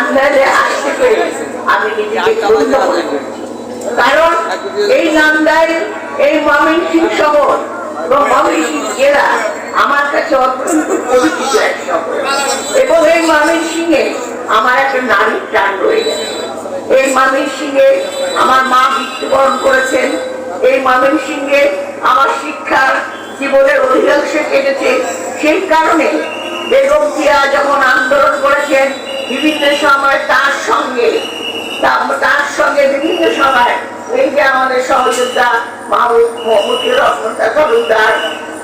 নান্দাইলে আসতে পেরে আমি নিজেকে ধন্য মনে করছি। কারণ এই এই শহর এবং জেলা আমার কাছে অত্যন্ত পরিচিত এক শহর। এবং এই ময়মনসিংহে আমার একটা নারীর টান রয়ে গেছে এই ময়মনসিংহে আমার মা মৃত্যুবরণ করেছেন। এই ময়মনসিংহে আমার শিক্ষার জীবনের অধিকাংশ কেটেছে। সেই কারণে বেগম জিয়া যখন আন্দোলন করেছেন বিভিন্ন সময় তার সঙ্গে তার সঙ্গে বিভিন্ন সময় এই যে আমাদের সহযোদ্ধা মাহবুব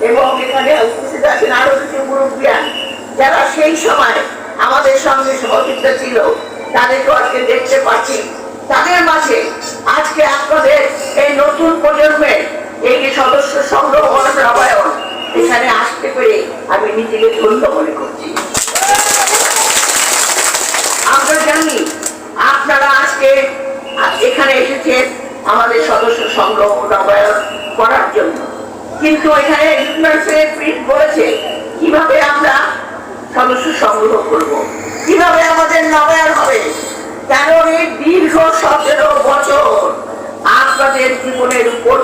এবং এখানে উপস্থিত আছেন আরও কিছু মুরব্বিয়ান যারা সেই সময় আমাদের সঙ্গে সহযোগিতা ছিল তাদেরকে আজকে দেখতে পাচ্ছি। তাদের মাঝে আজকে আপনাদের এই নতুন প্রজন্মের এই যে সদস্য সংগ্রহ নবায়ন এখানে আসতে পেরে আমি নিজেকে ধন্য মনে করছি আমরা জানি আপনারা আজকে এখানে এসেছেন আমাদের সদস্য সংগ্রহ নবায়ন করার জন্য কীভাবে আমরা সদস্য সংগ্রহ করব? কীভাবে আমাদের নবায়ন হবে? কারণ এই দীর্ঘ সতেরো বছর আপনাদের জীবনের উপর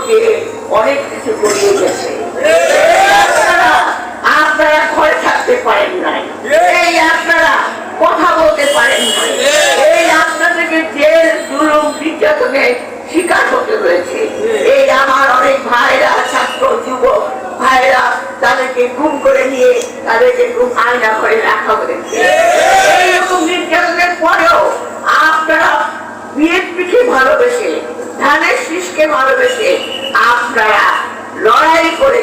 অনেক কিছু গড়িয়ে গেছে? তাদেরকে খুব আয়না করে রাখা হয়েছে এইরকম নির্যাতনের পরেও আপনারা বিএনপিকে ভালোবেসে, ধানের শীষকে ভালোবেসে আপনারা লড়াই করে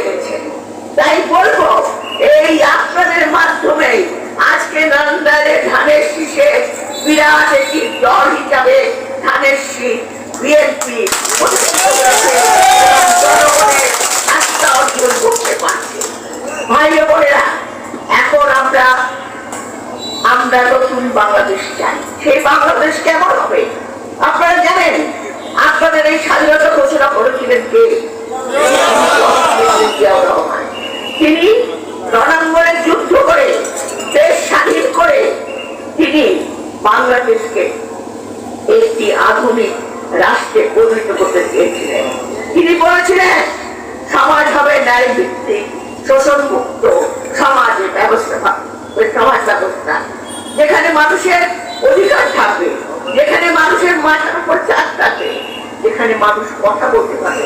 যেখানে মানুষ কথা বলতে পারে,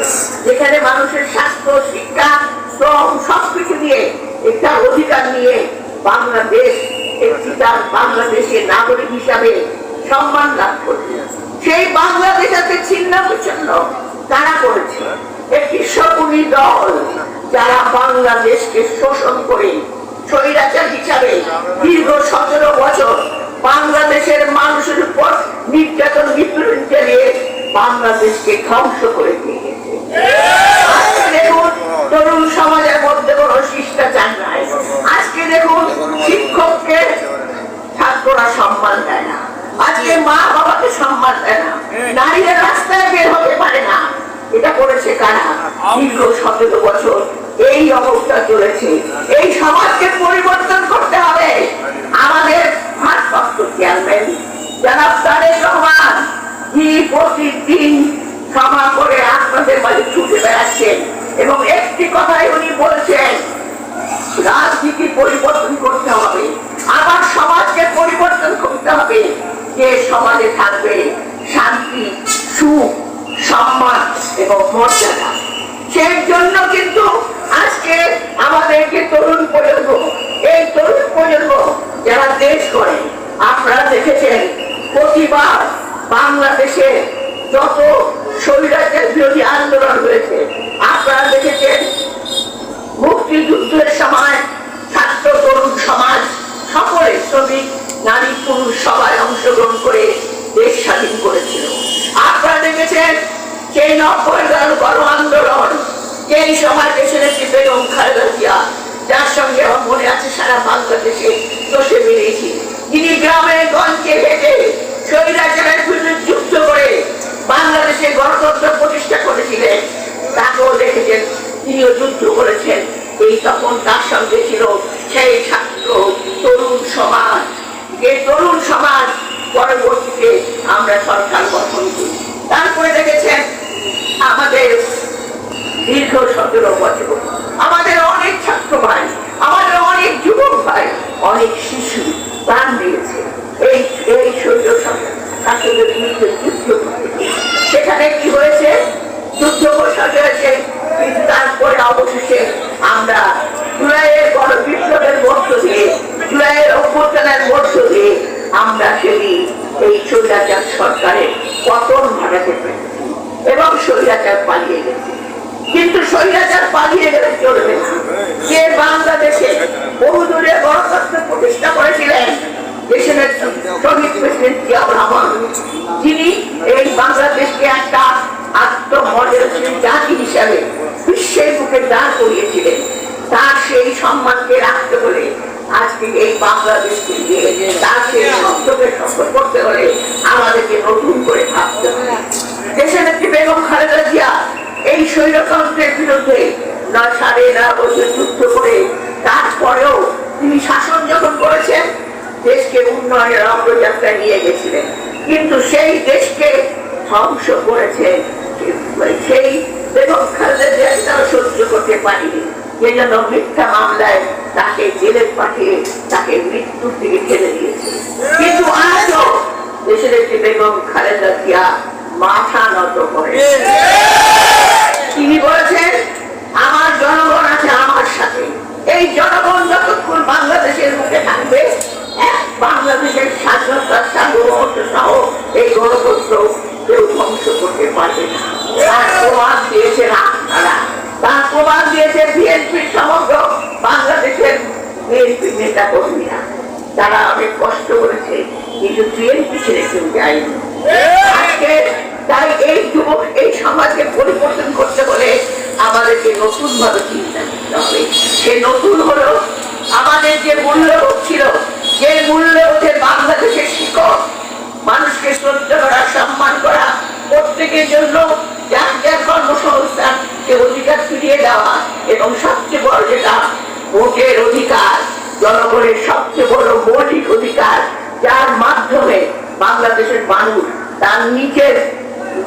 যেখানে মানুষের স্বাস্থ্য, শিক্ষা, শ্রম, সবকিছু নিয়ে একটা অধিকার নিয়ে বাংলাদেশ একটি তার বাংলাদেশের নাগরিক হিসাবে সম্মান লাভ করবে সেই বাংলাদেশ আছে ছিন্ন বিচ্ছিন্ন তারা করেছে একটি শকুনি দল যারা বাংলাদেশকে শোষণ করে স্বৈরাচার হিসাবে দীর্ঘ সতেরো বছর বাংলাদেশের মানুষের উপর নির্যাতন নিপীড়ন চালিয়ে বাংলাদেশকে ধ্বংস করে তরুণ সমাজের মধ্যে শিষ্টাচার নাই। আজকে দেখুন, শিক্ষককে ছাত্ররা সম্মান দেয় না। আজকে মা বাবাকে সম্মান দেয় না। নারীরা রাস্তায় বের হতে পারে না। এটা করেছে কারা? দীর্ঘ সতেরো বছর এই অবস্থা চলেছে। এই সমাজকে পরিবর্তন করতে হবে। আমাদের ভারপ্রাপ্ত চেয়ারম্যান জনাব তারেক রহমান প্রতিদিন ক্ষমা করে আপনাদের মাঝে ছুটে বেড়াচ্ছেন এবং একটি কথাই উনি বলছেন রাজনীতি পরিবর্তন করতে হবে আবার সমাজকে পরিবর্তন করতে হবে যে সমাজে থাকবে শান্তি সুখ সম্মান এবং মর্যাদা সেই জন্য কিন্তু আজকে আমাদেরকে তরুণ প্রজন্ম এই তরুণ প্রজন্ম যারা দেশ করে আপনারা দেখেছেন প্রতিবার বাংলাদেশে যত স্বৈরাচার বিরোধী আন্দোলন হয়েছে আপনারা দেখেছেন মুক্তিযুদ্ধের সময় ছাত্র তরুণ সমাজ সকলে শ্রমিক নারী পুরুষ সবাই অংশগ্রহণ করে দেশ স্বাধীন করেছিল আপনারা দেখেছেন সেই নব্বই গণ আন্দোলন? যেই দেশের একটি বেগম খালেদা জিয়া যার সঙ্গে আমার মনে আছে সারা বাংলাদেশে বসে বেরিয়েছি যিনি গ্রামে গঞ্জে হেঁটে স্বৈরাচারের বিরুদ্ধে যুদ্ধ করে বাংলাদেশে গণতন্ত্র প্রতিষ্ঠা করেছিলেন, তাকেও দেখেছেন, তিনিও যুদ্ধ করেছেন। এই তখন তার সঙ্গে ছিল সেই ছাত্র তরুণ সমাজ। যে তরুণ সমাজ পরবর্তীতে আমরা সরকার গঠন করি। তারপরে দেখেছেন আমাদের দীর্ঘ সতেরো বছর। আমাদের অনেক ছাত্র ভাই, আমাদের অনেক যুবক ভাই, অনেক শিশু প্রাণ দিয়েছে। এই এই শৈল শাসকের বিরুদ্ধে যুদ্ধ সেখানে কি হয়েছে? যুদ্ধ বসা হয়েছে কিন্তু তারপরে অবশেষে আমরা জুলাইয়ের গণ বিপ্লবের মধ্য দিয়ে জুলাইয়ের অভ্যর্থনের মধ্য দিয়ে আমরা সেদিন এই স্বৈরাচার সরকারের পতন ঘটাতে পেরেছি এবং স্বৈরাচার পালিয়ে গেছে কিন্তু স্বৈরাচার পালিয়ে গেলে চলবে না যে বাংলাদেশে বহুদূরে গণতন্ত্র প্রতিষ্ঠা করেছিলেন দেশের শহীদ প্রেসিডেন্ট জিয়াউর রহমান যিনি এই বাংলাদেশকে একটা আত্মমর্যাদাশীল জাতি হিসাবে বিশ্বের বুকে করিয়েছিলেন, তার সেই সম্মানকে রাখতে হলে আজকে এই বাংলাদেশকে নিয়ে তার সেই শব্দকে সফল করতে হলে আমাদেরকে নতুন করে ভাবতে হবে। দেশের একটি বেগম খালেদা জিয়া এই স্বৈরতন্ত্রের বিরুদ্ধে না সাড়ে না বছর যুদ্ধ করে তারপরেও তিনি শাসন যখন করেছেন, দেশকে উন্নয়নের অগ্রযাত্রায় নিয়ে গেছিলেন। কিন্তু সেই দেশকে ধ্বংস করেছে সেই বেগম খালেদা পারিনি যে জন্য মিথ্যা মামলায় তাকে জেলে পাঠিয়ে তাকে মৃত্যুর দিকে ঠেলে দিয়েছে। কিন্তু আজও দেশের একটি বেগম খালেদা জিয়া মাথা নত করে। তিনি বলেছেন, আমার জনগণ আছে আমার সাথে। এই জনগণ যতক্ষণ বাংলাদেশের মুখে থাকবে বাংলাদেশের স্বাধীনতা সার্বভৌমত্ব সহ এই গণতন্ত্র কেউ ধ্বংস করতে পারবে না। তার প্রমাণ দিয়েছেন বিএনপি নেতা কর্মীরা তারা অনেক কষ্ট করেছে, কিন্তু বিএনপি ছেড়ে কেউ যায়নি। তাই এই যুবক, এই সমাজকে পরিবর্তন করতে হলে আমাদেরকে নতুন ভাবে চিন্তা করতে হবে। সে নতুন হলো, আমাদের যে মূল্যবোধ ছিল, যে মূল্যবোধে বাংলাদেশের শিকড় মানুষকে শ্রদ্ধা করা, সম্মান করা, প্রত্যেকের জন্য যার যার কর্মসংস্থান, সে অধিকার ফিরিয়ে দেওয়া, এবং সবচেয়ে বড় যেটা, ভোটের অধিকার। জনগণের সবচেয়ে বড় মৌলিক অধিকার যার মাধ্যমে বাংলাদেশের মানুষ তার নিজের,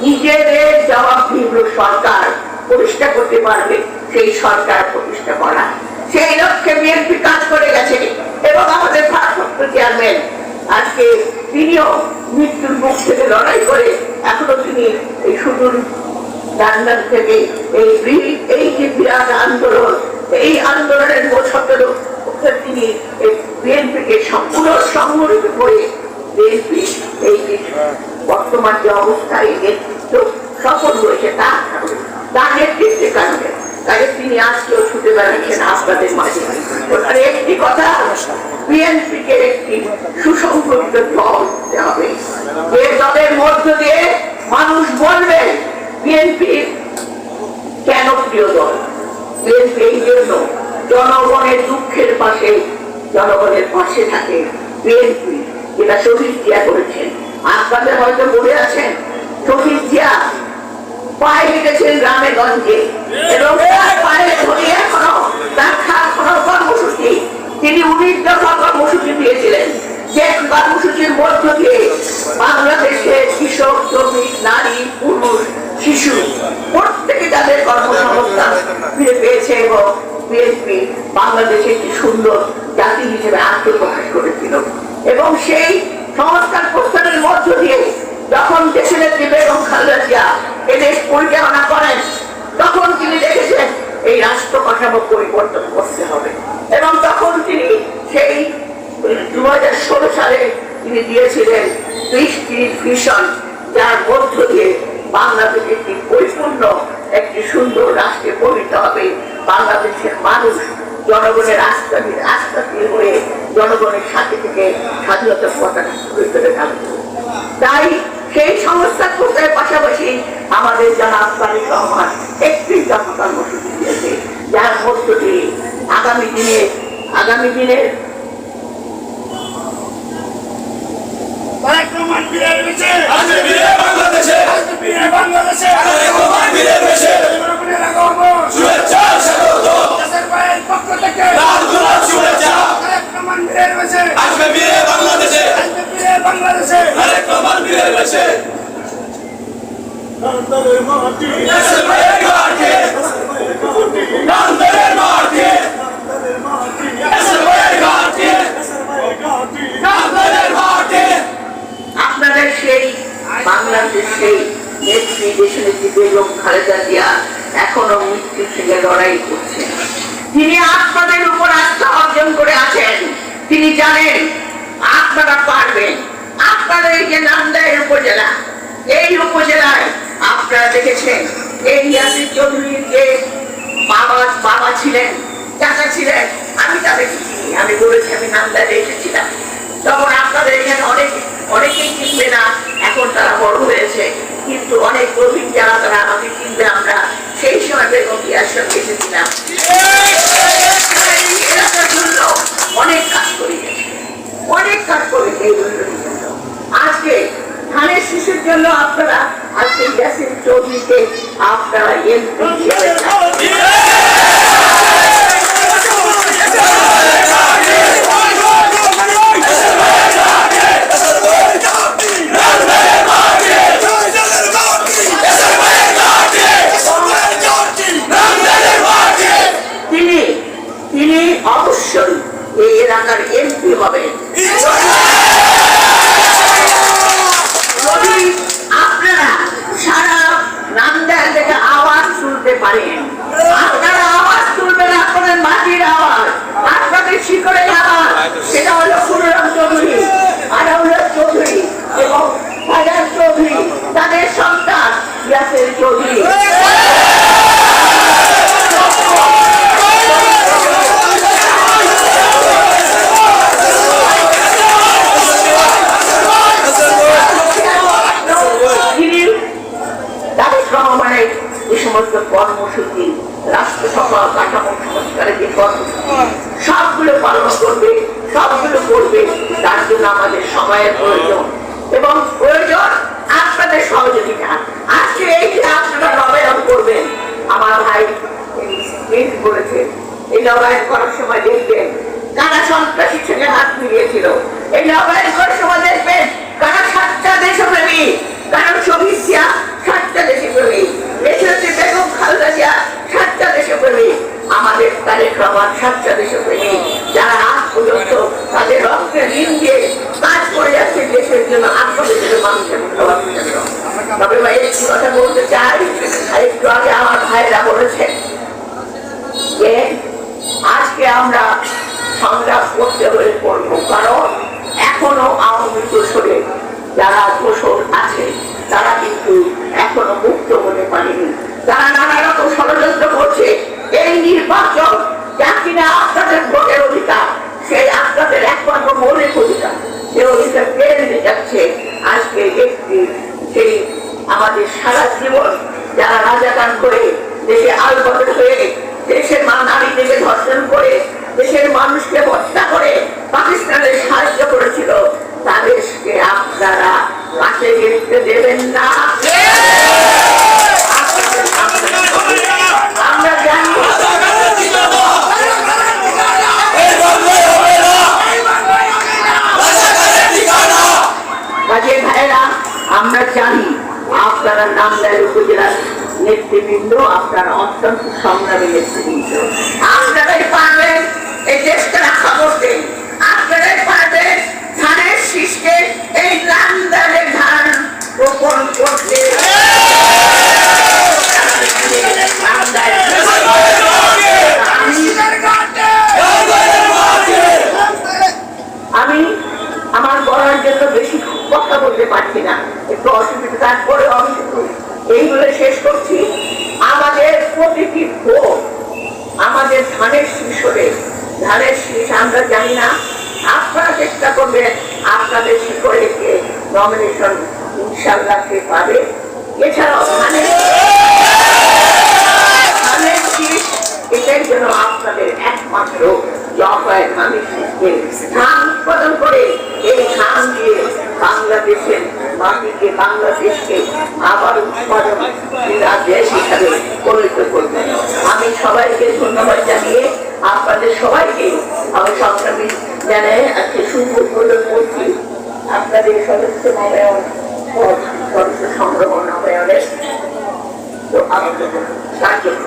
নিজেদের জবাবদিহিগুলো সরকার প্রতিষ্ঠা করতে পারবে, সেই সরকার প্রতিষ্ঠা করা। সেই লক্ষ্যে বিএনপি কাজ করে গেছে এবং আমাদের ভারপ্রাপ্ত চেয়ারম্যান আজকে তিনিও মৃত্যুর মুখ থেকে লড়াই করে এখনও তিনি এই সুদূর লন্ডন থেকে এই এই যে বিরাট আন্দোলন, এই আন্দোলনের সতেরো তিনি বিএনপিকে সম্পূর্ণ সংগঠিত করে বিএনপি এই বর্তমান যে অবস্থা নেতৃত্ব সফল হয়েছে কারণে তার নেতৃত্বের কারণে তাই তিনি আজকেও ছুটে বেড়াচ্ছেন আপনাদের মাঝে। ওখানে একটি কথা বিএনপি কে একটি সুসংগঠিত দল দিতে হবে। যে দলের মধ্য দিয়ে মানুষ বলবে, বিএনপি কেন প্রিয় দল? বিএনপি এই জন্য জনগণের দুঃখের পাশে, জনগণের পাশে থাকে। বিএনপি যেটা শহীদ জিয়া করেছেন। আপনাদের হয়তো বলে আছেন শহীদ জিয়া পায়ে হেঁটেছেন গ্রামে গঞ্জে তিনি উনিশ দফা কর্মসূচি দিয়েছিলেন। যে কর্মসূচির মধ্য দিয়ে বাংলাদেশের কৃষক, শ্রমিক, নারী, পুরুষ, শিশু প্রত্যেকে তাদের কর্মসংস্থান ফিরে পেয়েছে এবং বাংলাদেশে একটি সুন্দর জাতি হিসেবে আত্মপ্রকাশ করেছিল। এবং সেই সংস্কার প্রস্তাবের মধ্য দিয়ে যখন দেশের একটি বেগম খালেদা জিয়া এদেশ পরিচালনা করেন, তখন তিনি দেখেছেন এই রাষ্ট্র কাঠামো পরিবর্তন করতে হবে। এবং তখন তিনি সেই দু হাজার ষোলো সালে তিনি দিয়েছিলেন ভিশন যার মধ্য দিয়ে বাংলাদেশ একটি পরিপূর্ণ, একটি সুন্দর রাষ্ট্রে পরিণত হবে। বাংলাদেশের মানুষ জনগণের আস্থা দিয়ে আস্থা দিয়ে হয়ে জনগণের সাথে থেকে স্বাধীনতার পতাকা তুলে ধরে থাকবে তাই সেই সংস্থার প্রচারের পাশাপাশি আমাদের যারা আফগানি রহমান একটি দফা কর্মসূচি দিয়েছে যার মধ্য দিয়ে আগামী দিনে আগামী দিনে বাংলাদেশে। বাংলাদেশে তারেক রহমান বীরের বেশে জনগণের আগমন শুভেচ্ছা স্বাগত দেশের ভাইয়ের পক্ষ থেকে লাল গোলাপ শুভেচ্ছা তারেক রহমান বীরের বেশে আজকে ফিরে বাংলাদেশে আজকে বীরের বাংলাদেশে মাটি। ঘাটে মাটি। ঘাটে আপনাদের সেই বাংলাদেশ সেই নেত্রী দেশনেত্রী বেগম খালেদা জিয়া এখনও মৃত্যুর সঙ্গে লড়াই করছেন তিনি আপনাদের উপর আস্থা অর্জন করে আছেন। তিনি জানেন আপনারা পারবেন। আপনাদের এই যে নান্দাইল উপজেলা। এই উপজেলায় আপনারা দেখেছেন, এই ইয়াসির চৌধুরীর যে বাবা বাবা ছিলেন, চাচা ছিলেন, আমি তাদেরকে চিনি, আমি বলেছি আমি নান্দাইলে এসেছিলাম। তখন আপনাদের এখানে অনেক, অনেকেই চিনবে না, এখন তারা বড় হয়েছে, কিন্তু অনেক প্রবীণ যারা তারা আমাকে চিনবে, আমরা সেই সময় বেগম সঙ্গে এসেছিলাম তারা এই এলাকার জন্য অনেক কাজ করে গেছে অনেক কাজ করেছে এই উন্নতির জন্য আজকে ধানের শিশুর জন্য আপনারা আজকে ইয়াসিন চৌধুরীকে আপনারা এমপি হিসেবে চান। তিনি তিনি অবশ্যই এই এলাকার এমপি হবেন যদি আপনারা সারা নামদার থেকে আওয়াজ শুনতে পারেন আপনারা আওয়াজ তুলবেন আপনাদের মাটির আওয়াজ আপনাদের শিকড়ের আওয়াজ সেটা হলো সুররাম চৌধুরী আনাউল্লাহ চৌধুরী এবং ফাজার চৌধুরী তাদের সন্তান ইয়াসের চৌধুরী তিনি তারেক রহমানের যে সমস্ত কর্মসূচি রাষ্ট্রসভা কাঠামো সংস্কারের যে কর্মসূচি সবগুলো পালন করবে সবগুলো করবে তার জন্য আমাদের সময়ের প্রয়োজন এবং প্রয়োজন আপনাদের সহযোগিতা আজকে এই যে আপনারা নবায়ন করবেন আমার ভাই প্রিন্স বলেছে এই নবায়ন করার সময় দেখবেন কারা সন্ত্রাসী ছেলে হাত মিলিয়েছিল এই নবায়ন করার সময় দেখবেন কারা সাতটা দেশপ্রেমী কারণ শহীদ জিয়া সাতটা দেশপ্রেমী দেশে হচ্ছে বেগম খালেদা জিয়া সাতটা দেশপ্রেমী আমাদের তারেক রহমান সাতটা দেশপ্রেমী যারা আজ পর্যন্ত তাদের রক্তে ঋণ দিয়ে কাজ করে যাচ্ছে দেশের জন্য আপনাদের জন্য মানুষের ভালোবাসার জন্য ভাই কথা বলতে চাই একটু আগে আমার ভাইরা বলেছেন যে আজকে আমরা সংগ্রাম করতে হয়ে পড়ব কারণ এখনও আওয়ামী দোষরে যারা দোষর আছে তারা কিন্তু এখনও মুক্ত হতে পারেনি তারা নানা রকম ষড়যন্ত্র করছে এই নির্বাচন যা কিনা আপনাদের ভোটের অধিকার সেই আপনাদের একমাত্র মৌলিক অধিকার সে অধিকার কেড়ে নিতে যাচ্ছে আজকে একটি সেই আমাদের সারা জীবন যারা রাজাকার করে দেশে আলবদল হয়ে দেশের মা নারীদেরকে ধর্ষণ করে, দেশের মানুষকে হত্যা করে পাকিস্তানের সাহায্য করেছিল, তাদেরকে আপনারা পাশে গেতে দেবেন না। আমরা জানি আপনারা নামদার উপজেলার নেতৃবৃন্দ, আপনারা অত্যন্ত সংগ্রামী নেতৃবৃন্দ। আপনারাই পারবেন এই দেশকে রক্ষা করতে। আপনারাই পারবেন ধানের শীষকে এই নামদারে ধান রোপণ করতে। আমি আমার বলার জন্য বেশি কথা বলতে পারছি না। একটু অসুবিধা তারপরে আমি শুধু এইগুলো শেষ করছি। আমাদের প্রতিটি ভোট আমাদের ধানের শীষ ধানের শীষ আমরা জানি না। আপনারা চেষ্টা করবেন আপনাদের শিকড়েকে নমিনেশন ইনশাল্লাহ সে পাবে। এছাড়াও ধানের ধানের শীষ, এটাই যেন আপনাদের একমাত্র উৎপাদন করে এই ধান দিয়ে বাংলাদেশের মাটিকে বাংলাদেশকে আবার উৎপাদন দেশ হিসাবে পরিণত করবে। আমি সবাইকে ধন্যবাদ জানিয়ে আপনাদের সবাইকে আমি সংগ্রামী জানাই আজকে সুন্দর করছি। আপনাদের সদস্য নবায়ন সদস্য সংগ্রহ না গেলে তো আপনাদের জন্য